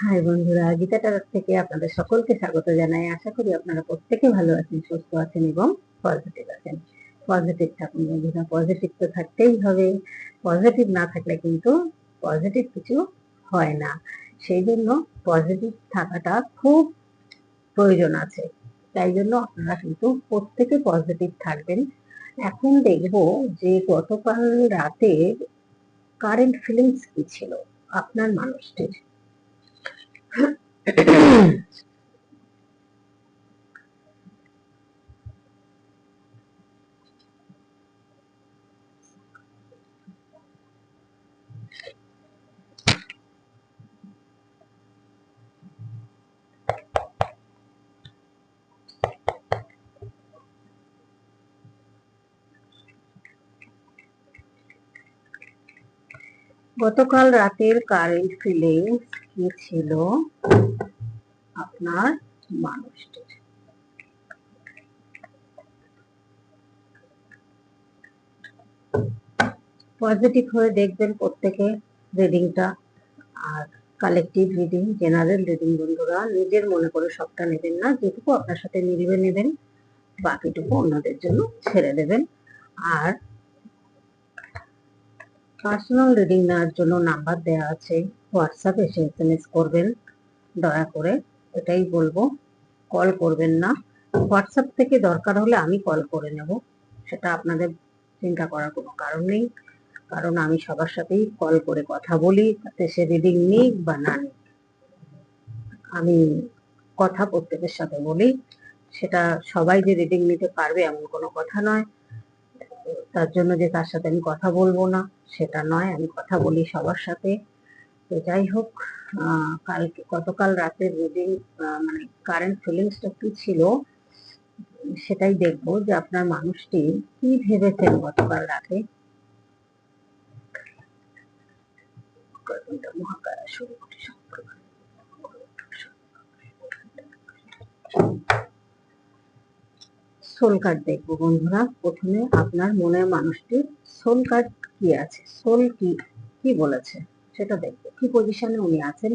High বন্ধুরা, গীতা টারট থেকে আপনাদের সকলকে স্বাগত জানাই। আশা করি আপনারা প্রত্যেকে ভালো আছেন, সুস্থ আছেন এবং পজিটিভ আছেন। পজিটিভ থাকুন বন্ধুরা পজিটিভ তো থাকতেই হবে। পজিটিভ না থাকলে কিন্তু পজিটিভ কিছু হয় না। সেই জন্য পজিটিভ থাকাটা খুব প্রয়োজন আছে। তাই জন্য আপনারা কিন্তু প্রত্যেকে পজিটিভ থাকবেন। এখন দেখব যে গতকাল রাতে কারেন্ট ফিলিংস কি ছিল আপনার মানুষটির। えっ? গতকাল রাতের কারেন্ট ফিলিংস কি ছিল? আপনার মানুষটির। পজিটিভ হয়ে দেখবেন প্রত্যেকে রিডিংটা আর কালেকটিভ রিডিং জেনারেল রিডিং বন্ধুরা, নিজের মনে করে সবটা নেবেন না, যেটুকু আপনার সাথে মিলবে নেবেন, বাকিটুকু অন্যদের জন্য ছেড়ে দেবেন। আর পার্সোনাল রিডিং নেওয়ার জন্য নাম্বার দেওয়া আছে। হোয়াটসঅ্যাপে এসে এস করবেন। দয়া করে এটাই বলব কল করবেন না। হোয়াটসঅ্যাপ থেকে দরকার হলে আমি কল করে নেব। সেটা আপনাদের চিন্তা করার কোনো কারণ নেই। কারণ আমি সবার সাথেই কল করে কথা বলি, তাতে সে রিডিং নিক বা না নিক আমি কথা প্রত্যেকের সাথে বলি, সেটা সবাই যে রিডিং নিতে পারবে এমন কোনো কথা নয়। তার জন্য যে তার সাথে আমি কথা বলব না, সেটা নয়, আমি কথা বলি সবার সাথে। তো যাই হোক কালকে, গতকাল রাতের রিডিং মানে কারেন্ট ফিলিংসটা কি ছিল, সেটাই দেখব যে আপনার মানুষটি কি ভেবেছেন গতকাল রাতে। মহাকারা শুরু করি। সোল কার্ড দেখব বন্ধুরা। প্রথমে আপনার মনের মানুষটি সোল কার্ড কি আছে? সোল কি কি বলেছে? সেটা দেখব। কি পজিশনে উনি আছেন?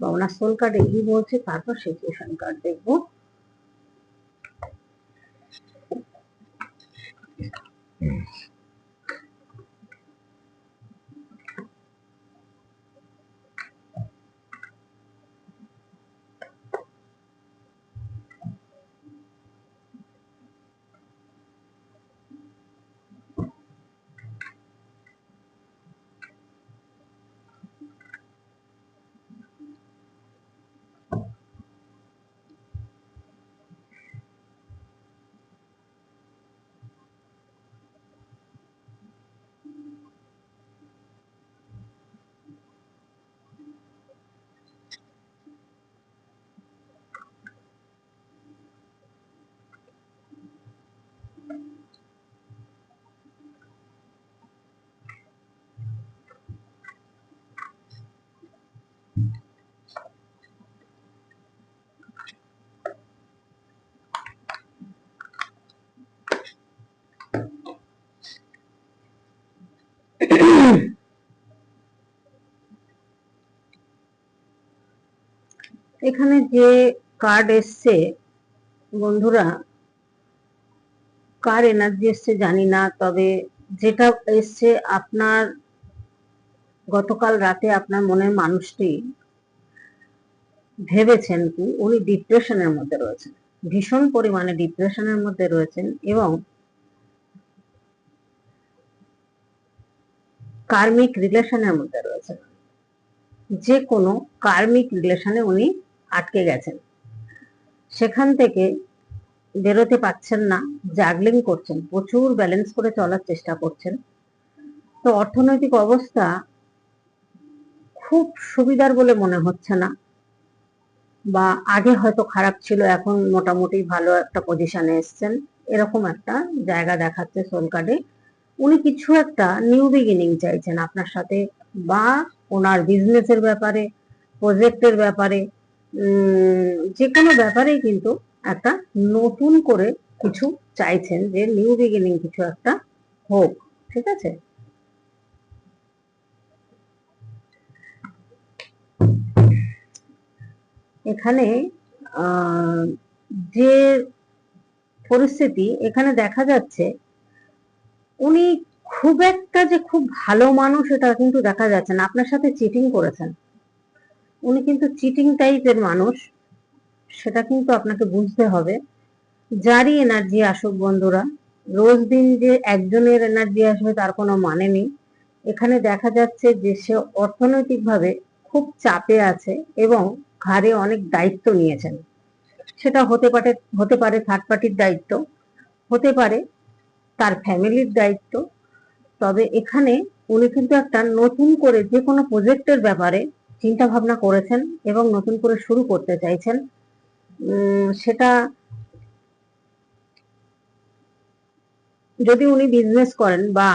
বা ওনার সোল কার্ডে কি বলছে? তারপর সিচুয়েশন কার্ড দেখব। এখানে যে কার্ড এসছে, বন্ধুরা, কার এনার্জি এসছে জানি না, তবে যেটা এসছে আপনার গতকাল রাতে আপনার মনের মানুষটি ভেবেছেন কি, উনি ডিপ্রেশনের মধ্যে রয়েছেন। ভীষণ পরিমাণে ডিপ্রেশনের মধ্যে রয়েছেন এবং কার্মিক রিলেশনের মধ্যে রয়েছেন। যে কোনো কার্মিক রিলেশনে উনি আটকে গেছেন। সেখান থেকে বেরোতে পারছেন না জাগলিং করছেন, প্রচুর ব্যালেন্স করে চলার চেষ্টা করছেন। তো অর্থনৈতিক অবস্থা খুব সুবিধার বলে মনে হচ্ছে না বা আগে হয়তো খারাপ ছিল, এখন মোটামুটি ভালো একটা পজিশনে এসছেন। এরকম একটা জায়গা দেখাচ্ছে সোল কার্ডে উনি কিছু একটা নিউ বিগিনিং চাইছেন আপনার সাথে বা ওনার বিজনেসের ব্যাপারে প্রজেক্টের ব্যাপারে। যে কোনো ব্যাপারেই কিন্তু একটা নতুন করে কিছু চাইছেন যে নিউ বিগিনিং কিছু একটা হোক, ঠিক আছে? এখানে যে পরিস্থিতি এখানে দেখা যাচ্ছে, উনি খুব একটা যে খুব ভালো মানুষ এটা কিন্তু দেখা যাচ্ছে না। আপনার সাথে চিটিং করেছেন। উনি কিন্তু চিটিং টাইপের মানুষ, সেটা কিন্তু আপনাকে বুঝতে হবে। যারই এনার্জি আসুক বন্ধুরা, রোজ দিন যে একজনের এনার্জি আসবে তার কোনো মানে নেই। এখানে দেখা যাচ্ছে যে সে অর্থনৈতিকভাবে খুব চাপে আছে এবং ঘাড়ে অনেক দায়িত্ব নিয়েছেন। সেটা হতে পারে হতে পারে থার্ড পার্টির দায়িত্ব, হতে পারে তার ফ্যামিলির দায়িত্ব। তবে এখানে উনি কিন্তু একটা নতুন করে যে কোনো প্রজেক্টের ব্যাপারে চিন্তা ভাবনা করেছেন এবং নতুন করে শুরু করতে চাইছেন সেটা যদি উনি বিজনেস করেন বা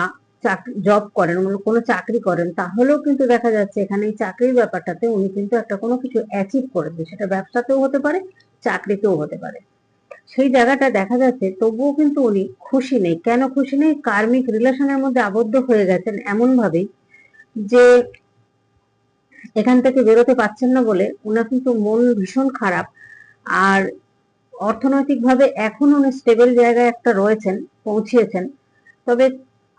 জব করেন কোনো চাকরি করেন, তাহলেও কিন্তু দেখা যাচ্ছে এখানে এই চাকরির ব্যাপারটাতে উনি কিন্তু একটা কোনো কিছু অ্যাচিভ করেছে সেটা ব্যবসাতেও হতে পারে, চাকরিতেও হতে পারে। সেই জায়গাটা দেখা যাচ্ছে, তবুও কিন্তু উনি খুশি নেই। কেন খুশি নেই? কার্মিক রিলেশনের মধ্যে আবদ্ধ হয়ে গেছেন এমন ভাবেই যে এখান থেকে বেরোতে পারছেন না বলে ওনার কিন্তু মন ভীষণ খারাপ। আর অর্থনৈতিকভাবে এখন উনি স্টেবল জায়গায় একটা রয়েছেন পৌঁছিয়েছেন তবে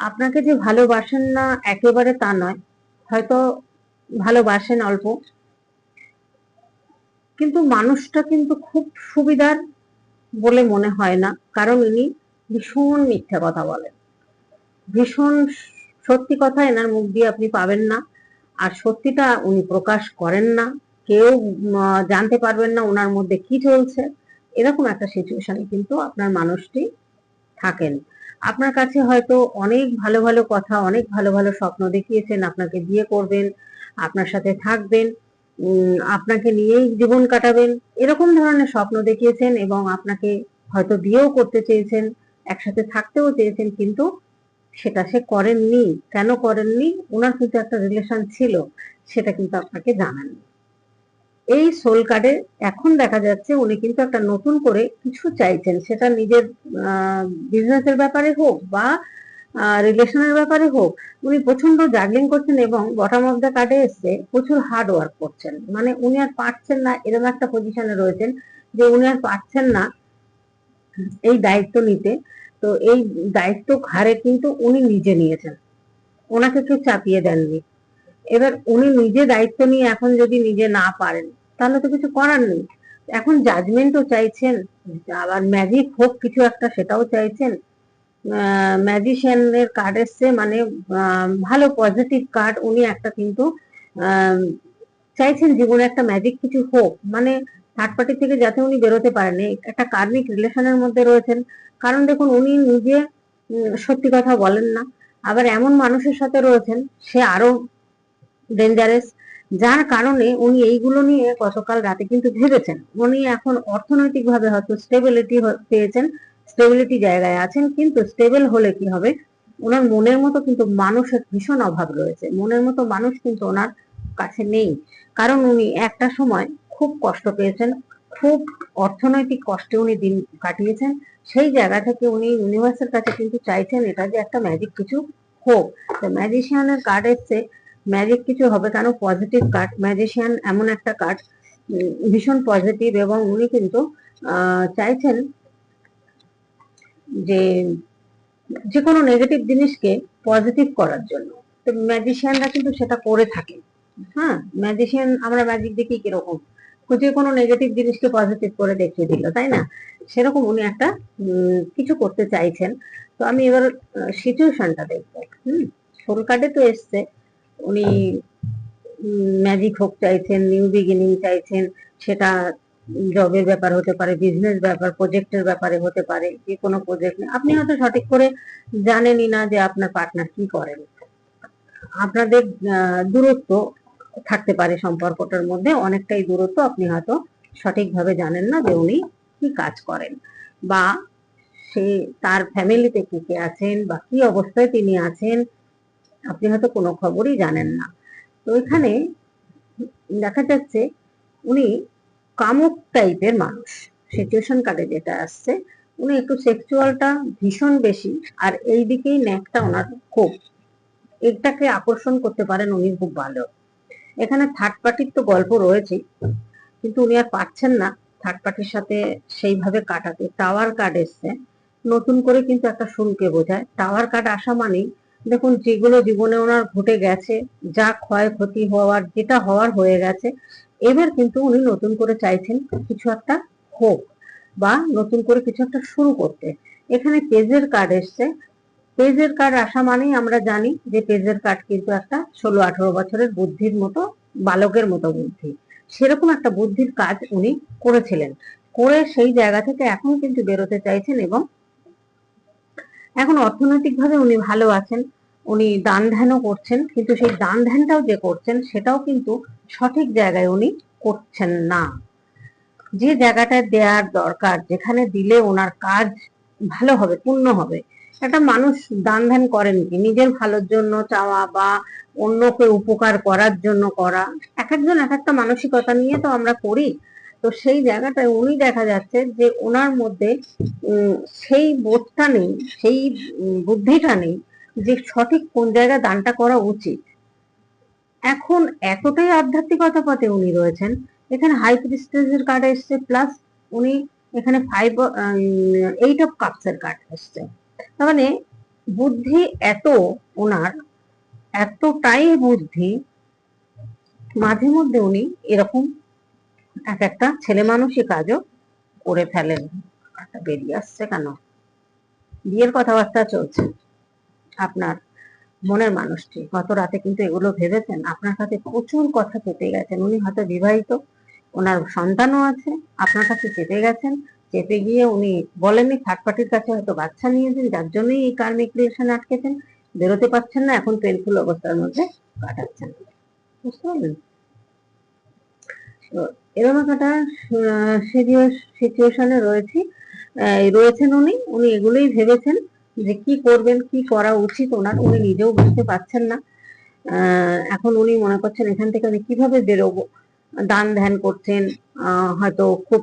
আপনাকে যে ভালোবাসেন না একেবারে তা নয়, হয়তো ভালোবাসেন অল্প। কিন্তু মানুষটা কিন্তু খুব সুবিধার বলে মনে হয় না, কারণ ইনি ভীষণ মিথ্যা কথা বলেন। ভীষণ সত্যি কথা এনার মুখ দিয়ে আপনি পাবেন না। আর সত্যিটা উনি প্রকাশ করেন না। কেউ জানতে পারবেন না ওনার মধ্যে কি চলছে। এরকম একটা সিচুয়েশনে কিন্তু আপনার মানুষটি থাকেন। আপনার কাছে হয়তো অনেক ভালো ভালো কথা, অনেক ভালো ভালো স্বপ্ন দেখিয়েছেন, আপনাকে বিয়ে করবেন, আপনার সাথে থাকবেন আপনাকে নিয়েই জীবন কাটাবেন। এরকম ধরনের স্বপ্ন দেখিয়েছেন এবং আপনাকে হয়তো বিয়েও করতে চেয়েছেন, একসাথে থাকতেও চেয়েছেন, কিন্তু সেটা সে করেননি, কেন করেননি, ওনার কিন্তু একটা রিলেশন ছিল, সেটা কিন্তু আপনাকে জানাননি। এই সোল কার্ডে এখন দেখা যাচ্ছে উনি কিন্তু একটা নতুন করে কিছু চাইছেন, সেটা নিজের বিজনেসের ব্যাপারে হোক বা রিলেশনের ব্যাপারে হোক, উনি প্রচণ্ড জাগলিং করছেন এবং বটম অফ দ্য কার্ডে এসছে প্রচুর হার্ড ওয়ার্ক করছেন। মানে উনি আর পারছেন না, এরকম একটা পজিশনে রয়েছেন যে উনি আর পারছেন না এই দায়িত্ব নিতে। তো এই দায়িত্ব ঘাড়ে কিন্তু উনি নিজে নিয়েছেন। ওনাকে কেউ চাপিয়ে দেননি। এবার উনি নিজে দায়িত্ব নিয়ে এখন যদি নিজে না পারেন, তাহলে তো কিছু করার নেই। এখন জাজমেন্টও চাইছেন, আবার ম্যাজিক হোক কিছু একটা সেটাও চাইছেন। ম্যাজিশিয়ানের কার্ড এসছে মানে ভালো পজিটিভ কার্ড উনি একটা কিন্তু চাইছেন জীবনে একটা ম্যাজিক কিছু হোক। মানে থার্ড পার্টি থেকে যাতে উনি বেরোতে পারেন। একটা কার্মিক রিলেশনের মধ্যে রয়েছেন। কারণ দেখুন, উনি নিজে সত্যি কথা বলেন না। আবার এমন মানুষের সাথে রয়েছেন, সে আরও ডেঞ্জারাস যার কারণে উনি এইগুলো নিয়ে গতকাল রাতে কিন্তু ভেবেছেন। উনি এখন অর্থনৈতিকভাবে হয়তো স্টেবিলিটি পেয়েছেন স্টেবিলিটি জায়গায় আছেন, কিন্তু স্টেবল হলে কি হবে? ওনার মনের মতো কিন্তু মানুষের ভীষণ অভাব রয়েছে। মনের মতো মানুষ কিন্তু ওনার কাছে নেই। কারণ উনি একটা সময় খুব কষ্ট পেয়েছেন, খুব অর্থনৈতিক কষ্টে উনি দিন কাটিয়েছেন। সেই জায়গা থেকে উনি ইউনিভার্সের কাছে কিন্তু চাইছেন এটা যে একটা ম্যাজিক কিছু হোক। তো ম্যাজিশিয়ানের কার্ড এসছে ম্যাজিক কিছু হবে কেন? পজিটিভ কার্ড ম্যাজিশিয়ান এমন একটা কার্ড ভীষণ পজিটিভ এবং উনি কিন্তু চাইছেন যে যে কোনো নেগেটিভ জিনিসকে পজিটিভ করার জন্য। তো ম্যাজিশিয়ানরা কিন্তু সেটা করে থাকে হ্যাঁ ম্যাজিশিয়ান আমরা ম্যাজিক দেখি কীরকম? যে কোনো নেগেটিভ জিনিসকে পজিটিভ করে দেখিয়ে দিল, তাই না? সেরকম উনি একটা কিছু করতে চাইছেন। তো আমি এবার সিচুয়েশনটা দেখব। হুম? সোল কার্ডে তো এসছে। উনি ম্যাজিক হোক চাইছেন নিউ বিগিনিং চাইছেন, সেটা জবের ব্যাপার হতে পারে বিজনেস ব্যাপার প্রজেক্টের ব্যাপারে হতে পারে, যে কোনো প্রজেক্ট আপনি হয়তো সঠিক করে জানেনই না যে আপনার পার্টনার কি করেন। আপনাদের দূরত্ব থাকতে পারে সম্পর্কটার মধ্যে, অনেকটাই দূরত্ব আপনি হয়তো সঠিকভাবে জানেন না যে উনি কি কাজ করেন বা সে তার ফ্যামিলিতে কে কে আছেন বা কি অবস্থায় তিনি আছেন, আপনি হয়তো কোনো খবরই জানেন না। তো এখানে দেখা যাচ্ছে উনি কামুক টাইপের মানুষ। সিচুয়েশন কার্ডে যেটা আসছে, উনি একটু সেক্সুয়ালটা ভীষণ বেশি আর এই দিকেই ন্যাকটা ওনার খুব। এটাকে আকর্ষণ করতে পারেন উনি খুব ভালো। এখানে থার্ড পার্টির তো গল্প রয়েছে কিন্তু উনি আর পারছেন না থার্ড পার্টির সাথে সেইভাবে কাটাতে। টাওয়ার কার্ড এসছে, নতুন করে কিন্তু একটা শুরুকে বোঝায়। টাওয়ার কার্ড আসা মানেই, দেখুন যেগুলো জীবনে ওনার ঘটে গেছে, যা ক্ষয়ক্ষতি হওয়ার, যেটা হওয়ার হয়ে গেছে, এবার কিন্তু উনি নতুন করে চাইছেন কিছু একটা হোক বা নতুন করে কিছু একটা শুরু করতে। এখানে পেজের কার্ড এসছে পেজের কার্ড আসা মানেই আমরা জানি যে পেজের কার্ড কিন্তু একটা ষোলো, আঠারো বছরের বুদ্ধির মতো, বালকের মতো বুদ্ধি। সেরকম একটা বুদ্ধির কাজ উনি করেছিলেন। করে সেই জায়গা থেকে এখন কিন্তু বেরোতে চাইছেন এবং এখন অর্থনৈতিকভাবে উনি ভালো আছেন, উনি দান ধ্যানও করছেন, কিন্তু সেই দান ধ্যানটাও যে করছেন সেটাও কিন্তু সঠিক জায়গায় উনি করছেন না। যে জায়গাটায় দেওয়ার দরকার, যেখানে দিলে ওনার কাজ ভালো হবে, পূর্ণ হবে একটা মানুষ দান ধ্যান করেন কি? নিজের ভালোর জন্য চাওয়া বা অন্যকে উপকার করার জন্য করা। এক একজন এক একটা মানসিকতা নিয়ে তো আমরা করি। তো সেই জায়গাটায় উনি দেখা যাচ্ছে যে ওনার মধ্যে সেই বোধটা নেই, সেই বুদ্ধিটা নেই যে সঠিক কোন জায়গায় দানটা করা উচিত। এখন এতটাই আধ্যাত্মিকতা পথে উনি রয়েছেন, এখানে হাই প্রিস্টেজের কার্ড এসছে প্লাস উনি এখানে ফাইভ এইট অফ কাপসের কার্ড এসছে। মানে বুদ্ধি এত ওনার, এতটাই বুদ্ধি, মাঝে মধ্যে উনি এরকম এক একটা ছেলে মানুষই কাজও করে ফেলেন। একটা বেরিয়ে আসছে কেন? বিয়ের কথাবার্তা চলছে। আপনার মনের মানুষটি গত রাতে কিন্তু এগুলো ভেবেছেন। আপনার কাছে প্রচুর কথা চেপে গেছেন। উনি হয়তো বিবাহিত, ওনার সন্তানও আছে, আপনার কাছে চেপে গেছেন। চেপে গিয়ে উনি বলেননি থার্ড পার্টির কাছে হয়তো বাচ্চা নিয়েছেন যার জন্যই এই কার্মিক রিলেশন আটকেছেন। বেরোতে পারছেন না, এখন পেনফুল অবস্থার মধ্যে কাটাচ্ছেন। বুঝতে পারলেন? সিচুয়েশনে রয়েছি। রয়েছেন উনি উনি এগুলোই ভেবেছেন যে কি করবেন, কি করা উচিত ওনার, উনি নিজেও বুঝতে পারছেন না। এখন উনি মনে করছেন এখান থেকে আমি কীভাবে বেরোবো? দান ধ্যান করছেন হয়তো খুব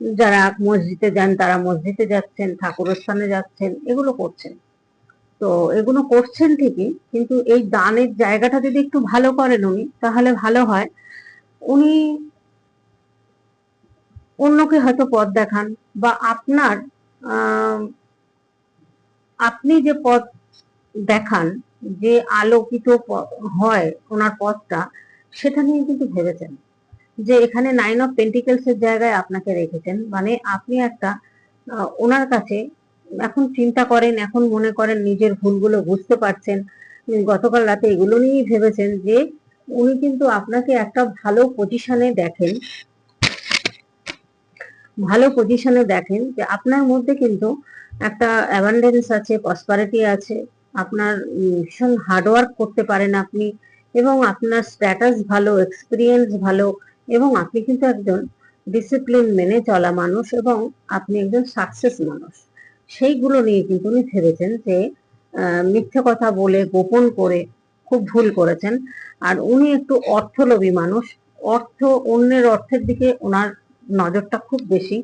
যারা মসজিদে যান, তারা মসজিদে যাচ্ছেন, ঠাকুরস্থানে যাচ্ছেন, এগুলো করছেন। তো এগুলো করছেন ঠিকই, কিন্তু এই দানের জায়গাটা যদি একটু ভালো করেন উনি, তাহলে ভালো হয়। উনি অন্যকে হয়তো পথ দেখান বা আপনার আপনি যে পথ দেখান, যে আলোকিত হয় ওনার পথটা, সেটা নিয়ে কিন্তু ভেবেছেন। যে এখানে নাইন অফ পেন্টিকেলস এর জায়গায় আপনাকে রেখেছেন মানে আপনি একটা ওনার কাছে এখন চিন্তা করেন, এখন মনে করেন নিজের ভুলগুলো বুঝতে পারছেন। গতকাল রাতে এগুলো নিয়েই ভেবেছেন যে উনি কিন্তু আপনাকে একটা ভালো পজিশনে দেখেন। ভালো পজিশনে দেখেন যে আপনার মধ্যে কিন্তু একটা অ্যাবান্ডেন্স আছে প্রসপারিটি আছে, আপনার ভীষণ হার্ডওয়ার্ক করতে পারেন আপনি এবং আপনার স্ট্যাটাস ভালো এক্সপিরিয়েন্স ভালো এবং আপনি কিন্তু একজন ডিসিপ্লিন মেনে চলা মানুষ এবং আপনি একজন সাকসেস মানুষ। সেইগুলো নিয়ে কিন্তু উনি ভেবেছেন যে মিথ্যে কথা বলে, গোপন করে খুব ভুল করেছেন। আর উনি একটু অর্থলোভী মানুষ। অর্থ, অন্যের অর্থের দিকে ওনার নজরটা খুব বেশি।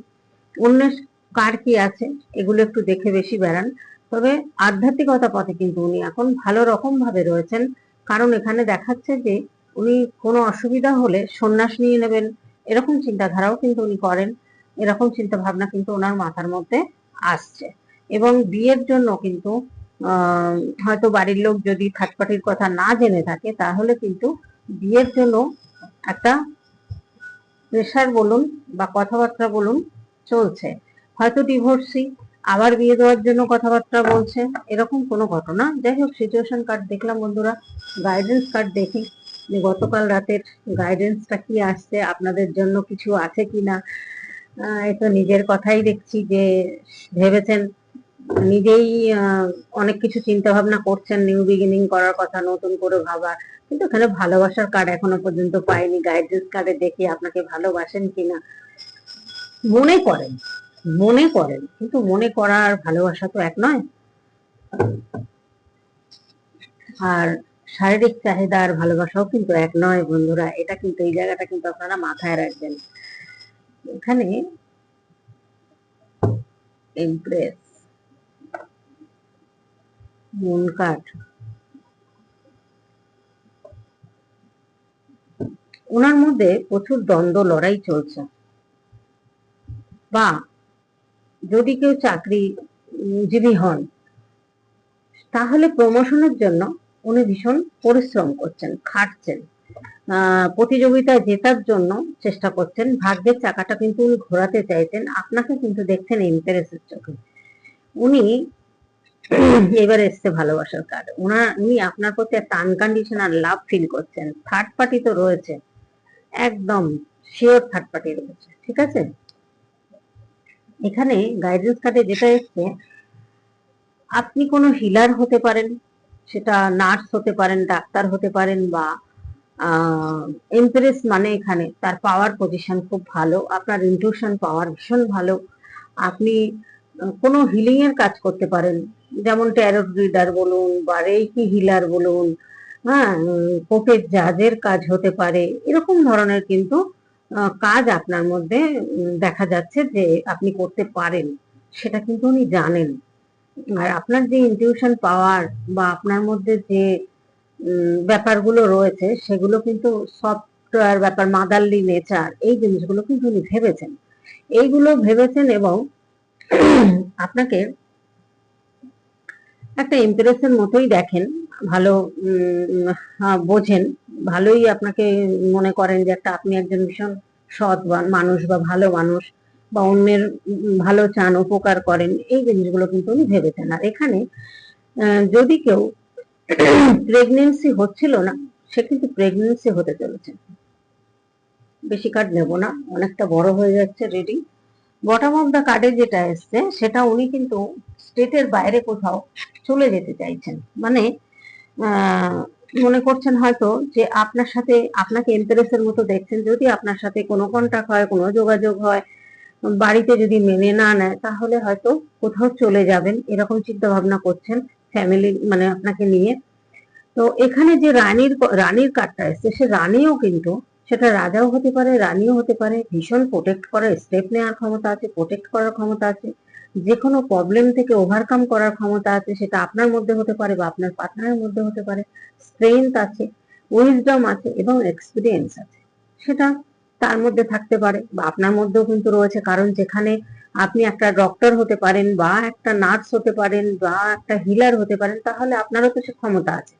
অন্যের কার কি আছে, এগুলো একটু দেখে বেশি বেড়ান। তবে আধ্যাত্মিকতা পথে কিন্তু উনি এখন ভালো রকম ভাবে রয়েছেন। কারণ এখানে দেখাচ্ছে যে উনি কোনো অসুবিধা হলে সন্ন্যাস নিয়ে নেবেন। এরকম চিন্তাধারাও কিন্তু উনি করেন। এরকম চিন্তা ভাবনা কিন্তু ওনার মাথার মধ্যে আসছে। এবং বিয়ের জন্য কিন্তু হয়তো বাড়ির লোক যদি থার্ড পার্টির কথা না জেনে থাকে, তাহলে কিন্তু বিয়ের জন্য একটা প্রেশার বলুন বা কথাবার্তা বলুন চলছে। হয়তো ডিভোর্সি, আবার বিয়ে দেওয়ার জন্য কথাবার্তা বলছে, এরকম কোনো ঘটনা। যাই হোক সিচুয়েশন কার্ড দেখলাম বন্ধুরা গাইডেন্স কার্ড দেখি। গতকাল রাতের গাইডেন্সটা কি আসছে আপনাদের জন্য কিছু আছে কিনা? আহ, এই তো নিজের কথাই দেখছি যে ভেবেছেন নিজেই অনেক কিছু চিন্তা ভাবনা করছেন নিউ বিগিনিং করার কথা নতুন করে ভাবার কিন্তু এখানে ভালোবাসার কার্ড এখনও পর্যন্ত পাইনি। গাইডেন্স কার্ডে দেখি আপনাকে ভালোবাসেন কিনা। মনে করেন মনে করেন কিন্তু মনে করা আর ভালোবাসা তো এক নয়। আর শারীরিক চাহিদা আর ভালোবাসাও কিন্তু এক নয় বন্ধুরা। এটা কিন্তু এই জায়গাটা কিন্তু আপনারা মাথায় রাখবেন। এখানে এমপ্রেস মন কাঠ ওনার মধ্যে প্রচুর দ্বন্দ্ব, লড়াই চলছে। বা যদি কেউ চাকরিজীবী হন, তাহলে প্রমোশনের জন্য উনি ভীষণ পরিশ্রম করছেন, খাটছেন। প্রতিযোগিতায় জেতার জন্য চেষ্টা করছেন। ভাগ্যের চাকাটা কিন্তু উনি ঘোরাতে চাইছেন। আপনাকে কিন্তু দেখছেন ইন্টারেস্টের চোখে। উনি এবার এসছে ভালোবাসার কার্ড উনার উনি আপনার প্রতি একটা আনকন্ডিশনাল লাভ ফিল করছেন। থার্ড পার্টি তো রয়েছে। একদম শিওর থার্ড পার্টি রয়েছে। ঠিক আছে? এখানে গাইডেন্স কার্ডে যেটা এসছে, আপনি কোনো হিলার হতে পারেন। সেটা নার্স হতে পারেন, ডাক্তার হতে পারেন বা এমপ্রেস মানে এখানে তার পাওয়ার পজিশন খুব ভালো, আপনার ইনটিউশন পাওয়ার ভীষণ ভালো। আপনি কোনো হিলিং এর কাজ করতে পারেন, যেমন ট্যারোট রিডার বলুন বা রেইকি হিলার বলুন হ্যাঁ কোর্টের জাজের কাজ হতে পারে, এরকম ধরনের কিন্তু কাজ আপনার মধ্যে দেখা যাচ্ছে যে আপনি করতে পারেন, সেটা কিন্তু উনি জানেন। আর আপনার যে ইনটিউশন পাওয়ার বা আপনার মধ্যে যে উম, ব্যাপারগুলো রয়েছে সেগুলো কিন্তু সফটওয়্যার ব্যাপার মাদারলি নেচার এই জিনিসগুলো কিন্তু উনি ভেবেছেন। এইগুলো ভেবেছেন এবং আপনাকে একটা ইমপ্রেশন মতোই দেখেন ভালো উম, বোঝেন ভালোই আপনাকে মনে করেন যে একটা আপনি একজন ভীষণ সৎ মানুষ বা ভালো মানুষ। বা অন্যের ভালো চান, উপকার করেন, এই জিনিসগুলো কিন্তু উনি ভেবেছেন। আর এখানে যদি কেউ প্রেগনেন্সি হচ্ছিল না, সে কিন্তু প্রেগনেন্সি হতে চলেছে। বেশি কার্ড নেব না, অনেকটা বড় হয়ে যাচ্ছে রেডি বটম অফ দ্য কার্ডে যেটা এসছে, সেটা উনি কিন্তু স্টেটের বাইরে কোথাও চলে যেতে চাইছেন। মানে মনে করছেন হয়তো যে আপনার সাথে, আপনাকে ইন্টারেস্টের মতো দেখছেন। যদি আপনার সাথে কোনো কন্টাক্ট হয়, কোনো যোগাযোগ হয় বাড়িতে যদি মেনে না নেয়, তাহলে হয়তো কোথাও চলে যাবেন। এরকম চিন্তা ভাবনা করছেন ফ্যামিলি মানে আপনাকে নিয়ে। তো এখানে যে রানীর রানীর কার্ডটা এসছে, সে রানীও কিন্তু, সেটা রাজাও হতে পারে, রানীও হতে পারে, ভীষণ প্রোটেক্ট করার স্টেপ নেওয়ার ক্ষমতা আছে প্রোটেক্ট করার ক্ষমতা আছে, যে কোনো প্রবলেম থেকে ওভারকাম করার ক্ষমতা আছে, সেটা আপনার মধ্যে হতে পারে বা আপনার পার্টনারের মধ্যে হতে পারে। স্ট্রেংথ আছে উইজডম আছে এবং এক্সপিরিয়েন্স আছে। সেটা তার মধ্যে থাকতে পারে বা আপনার মধ্যেও কিন্তু রয়েছে। কারণ যেখানে আপনি একটা ডক্টর হতে পারেন বা একটা নার্স হতে পারেন বা একটা হিলার হতে পারেন, তাহলে আপনারও সে ক্ষমতা আছে।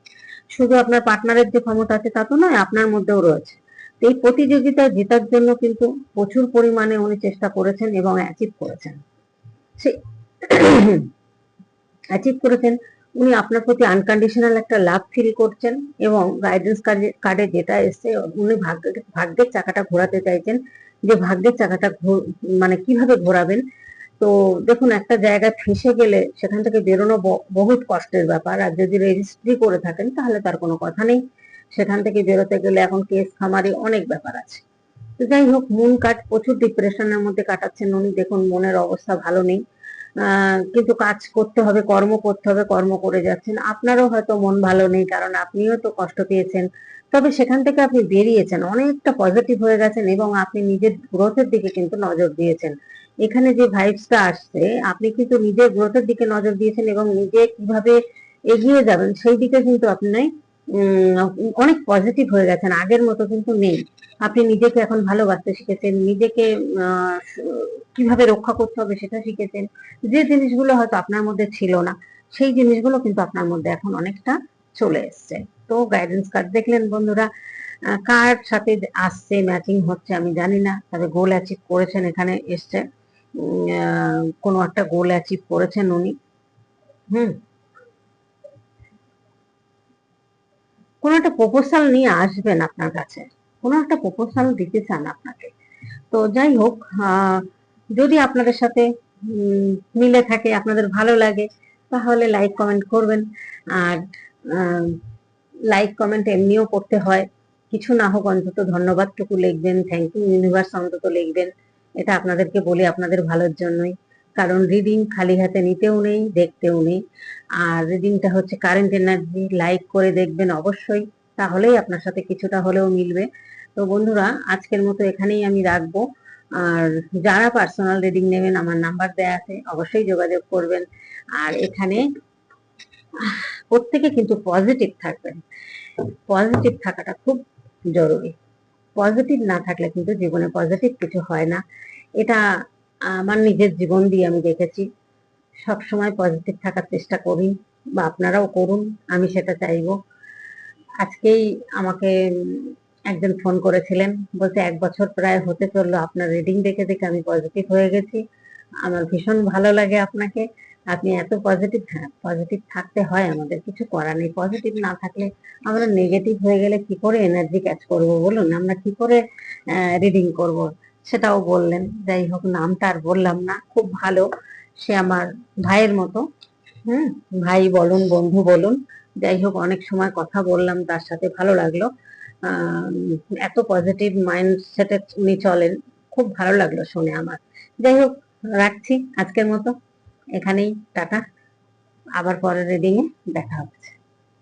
শুধু আপনার পার্টনারের যে ক্ষমতা আছে তা তো নয়, আপনার মধ্যেও রয়েছে। এই প্রতিযোগিতায় জেতার জন্য কিন্তু প্রচুর পরিমাণে উনি চেষ্টা করেছেন এবং অ্যাচিভ করেছেন। সে অ্যাচিভ করেছেন। উনি আপনার প্রতি আনকন্ডিশনাল একটা লাভ ফিল করছেন এবং গাইডেন্স কার্ডে যেটা এসছে, উনি ভাগ্যের ভাগ্যের চাকাটা ঘোরাতে চাইছেন যে ভাগ্যের চাকাটা মানে কীভাবে ঘোরাবেন। তো দেখুন, একটা জায়গায় ফেসে গেলে সেখান থেকে বেরোনো বহুত কষ্টের ব্যাপার। আর যদি রেজিস্ট্রি করে থাকেন, তাহলে তার কোনো কথা নেই। সেখান থেকে বেরোতে গেলে এখন কেস খামারি অনেক ব্যাপার আছে। তো যাই হোক মুন কাট প্রচুর ডিপ্রেশনের মধ্যে কাটাচ্ছেন উনি। দেখুন মনের অবস্থা ভালো নেই। কিন্তু কাজ করতে হবে, কর্ম করতে হবে, কর্ম করে যাচ্ছেন। আপনারও হয়তো মন ভালো নেই, কারণ আপনিও তো কষ্ট পেয়েছেন। তবে সেখান থেকে আপনি বেরিয়েছেন, অনেকটা পজিটিভ হয়ে গেছেন এবং আপনি নিজের গ্রোথের দিকে কিন্তু নজর দিয়েছেন। এখানে যে ভাইবসটা আসছে, আপনি কিন্তু নিজের গ্রোথের দিকে নজর দিয়েছেন এবং নিজে কীভাবে এগিয়ে যাবেন, সেই দিকে কিন্তু আপনি অনেক পজিটিভ হয়ে গেছেন, আগের মতো কিন্তু নেই। আপনি নিজেকে এখন ভালোবাসতে শিখেছেন, নিজেকে কীভাবে রক্ষা করতে হবে সেটা শিখেছেন। যে জিনিসগুলো হয়তো আপনার মধ্যে ছিল না, সেই জিনিসগুলো কিন্তু আপনার মধ্যে এখন অনেকটা চলে এসছে। তো গাইডেন্স কার্ড দেখলেন বন্ধুরা কার সাথে আসছে ম্যাচিং হচ্ছে, আমি জানি না। তবে গোল অ্যাচিভ করেছেন, এখানে এসছে। কোনো একটা গোল অ্যাচিভ করেছেন উনি। হুম। কোনো একটা প্রপোজাল নিয়ে আসবেন আপনার কাছে, কোনো একটা প্রপোজাল দিতে চান আপনাকে। তো যাই হোক যদি আপনাদের সাথে মিলে থাকে, আপনাদের ভালো লাগে, তাহলে লাইক কমেন্ট করবেন। আর লাইক কমেন্ট এমনিও করতে হয়। কিছু না হোক, অন্তত ধন্যবাদটুকু লিখবেন। থ্যাংক ইউ ইউনিভার্স অন্তত লিখবেন। এটা আপনাদেরকে বলি, আপনাদের ভালোর জন্যই। কারণ রিডিং খালি হাতে নিতেও নেই, দেখতেও নেই। আর রিডিংটা হচ্ছে কারেন্ট এনার্জি লাইক করে দেখবেন অবশ্যই, তাহলেই আপনার সাথে কিছুটা হলেও মিলবে। তো বন্ধুরা, আজকের মতো এখানেই আমি রাখব। আর যারা পার্সোনাল রিডিং নেবেন, আমার নাম্বার দেয়া আছে, অবশ্যই যোগাযোগ করবেন। আর এখানে প্রত্যেকে কিন্তু পজিটিভ থাকবেন। পজিটিভ থাকাটা খুব জরুরি। পজিটিভ না থাকলে কিন্তু জীবনে পজিটিভ কিছু হয় না। এটা আমার নিজের জীবন দিয়ে আমি দেখেছি। সব সময় পজিটিভ থাকার চেষ্টা করি বা আপনারাও করুন, আমি সেটা চাইব। আজকেই আমাকে একজন ফোন করেছিলেন বলতে এক বছর প্রায় হতে চলল, আপনার রিডিং দেখে দেখে আমি পজিটিভ হয়ে গেছি। আমার ভীষণ ভালো লাগে আপনাকে। আপনি এত পজিটিভ পজিটিভ থাকতে হয় আমাদের, কিছু করার নেই। পজিটিভ না থাকলে আমরা নেগেটিভ হয়ে গেলে কি করে এনার্জি ক্যাচ করব বলুন? আমরা কি করে রিডিং করব? সেটাও বললেন, যাই হোক নামটা আর বললাম না, খুব ভালো, সে আমার ভাইয়ের মতো। হুম, ভাই বলুন, বন্ধু বলুন, যাই হোক, অনেক সময় কথা বললাম, তার সাথে ভালো লাগল। এত পজিটিভ মাইন্ড সেটে উনি চলেন, খুব ভালো লাগল শুনে আমার। যাই হোক, রাখছি আজকের মতো। এখানেই, টাটা। আবার পরের রিডিং এ দেখা হচ্ছে।